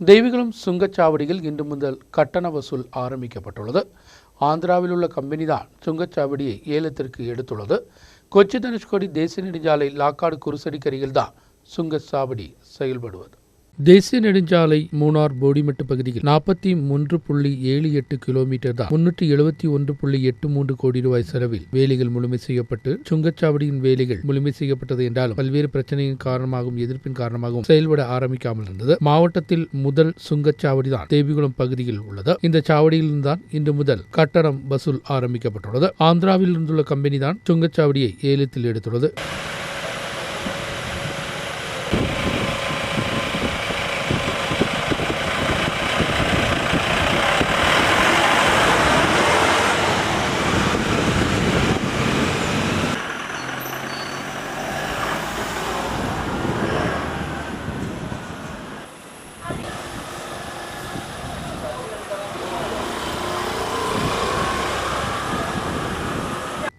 தெய்வகுளம் சுங்கச்சாவடியில் இன்று முதல் கட்டண வசூல் ஆரம்பிக்கப்பட்டுள்ளது. ஆந்திராவில் உள்ள கம்பெனி தான் சுங்கச்சாவடியை ஏலத்திற்கு எடுத்துள்ளது. கொச்சி தனுஷ்கோடி தேசிய நெடுஞ்சாலை லாக்காடு குருசடிக்கரையில் தான் சுங்கச்சாவடி செயல்படுவது. தேசிய நெடுஞ்சாலை மூணார் போடிமெட்டு பகுதியில் நாற்பத்தி மூன்று புள்ளி ஏழு எட்டு கிலோமீட்டர் தான். முன்னூற்றி எழுபத்தி ஒன்று புள்ளி எட்டு மூன்று கோடி ரூபாய் செலவில் வேலைகள் முழுமை செய்யப்பட்டு சுங்கச்சாவடியின் வேலைகள் முழுமை செய்யப்பட்டது என்றாலும் பல்வேறு பிரச்சனையின் காரணமாகவும் எதிர்ப்பின் காரணமாகவும் செயல்பட ஆரம்பிக்காமல் இருந்தது. மாவட்டத்தில் முதல் சுங்கச்சாவடி தான் தேவிகுளம் பகுதியில் உள்ளது. இந்த சாவடியில் தான் இன்று முதல் கட்டணம் வசூல் ஆரம்பிக்கப்பட்டுள்ளது. ஆந்திராவில் இருந்துள்ள கம்பெனி தான் சுங்கச்சாவடியை ஏலத்தில் எடுத்துள்ளது.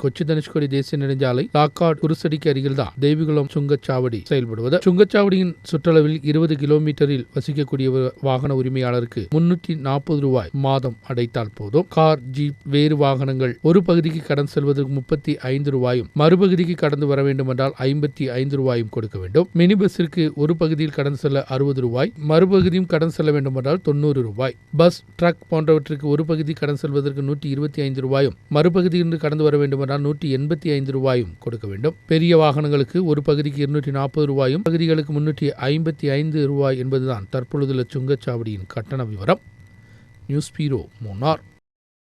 கொச்சி தனுஷ்கோடி தேசிய நெடுஞ்சாலை லாக்காட் குருசடிக்கு அருகில் தான் சுங்கச்சாவடி செயல்படுவது. சுங்கச்சாவடியின் சுற்றளவில் இருபது கிலோமீட்டரில் வசிக்கக்கூடிய வாகன உரிமையாளருக்கு முன்னூற்றி நாற்பது ரூபாய் மாதம் அடைத்தால் போதும். கார் ஜீப் வேறு வாகனங்கள் ஒரு பகுதிக்கு கடந்து செல்வதற்கு முப்பத்தி ஐந்து ரூபாயும் மறுபகுதிக்கு கடந்து வர வேண்டும் என்றால் ஐம்பத்தி ஐந்து ரூபாயும் கொடுக்க வேண்டும். மினி பஸ்ஸிற்கு ஒரு பகுதியில் கடந்து செல்ல அறுபது ரூபாய் மறுபகுதியும் கடந்து செல்ல வேண்டும் என்றால் தொண்ணூறு ரூபாய். பஸ் ட்ரக் போன்றவற்றிற்கு ஒரு பகுதி கடந்து செல்வதற்கு நூற்றி இருபத்தி ஐந்து ரூபாயும் மறுபகுதியிலிருந்து கடந்து வர வேண்டும் என்றால் நூற்றி எண்பத்தி ஐந்து ரூபாயும் கொடுக்க வேண்டும். பெரிய வாகனங்களுக்கு ஒரு பகுதிக்கு இருநூற்றி நாற்பது ரூபாயும் பகுதிகளுக்கு முன்னூற்றி ஐம்பத்தி ஐந்து ரூபாய் என்பதுதான் தற்பொழுதுள்ள சுங்கச்சாவடியின் கட்டண விவரம். நியூஸ் பீரோ மூணார்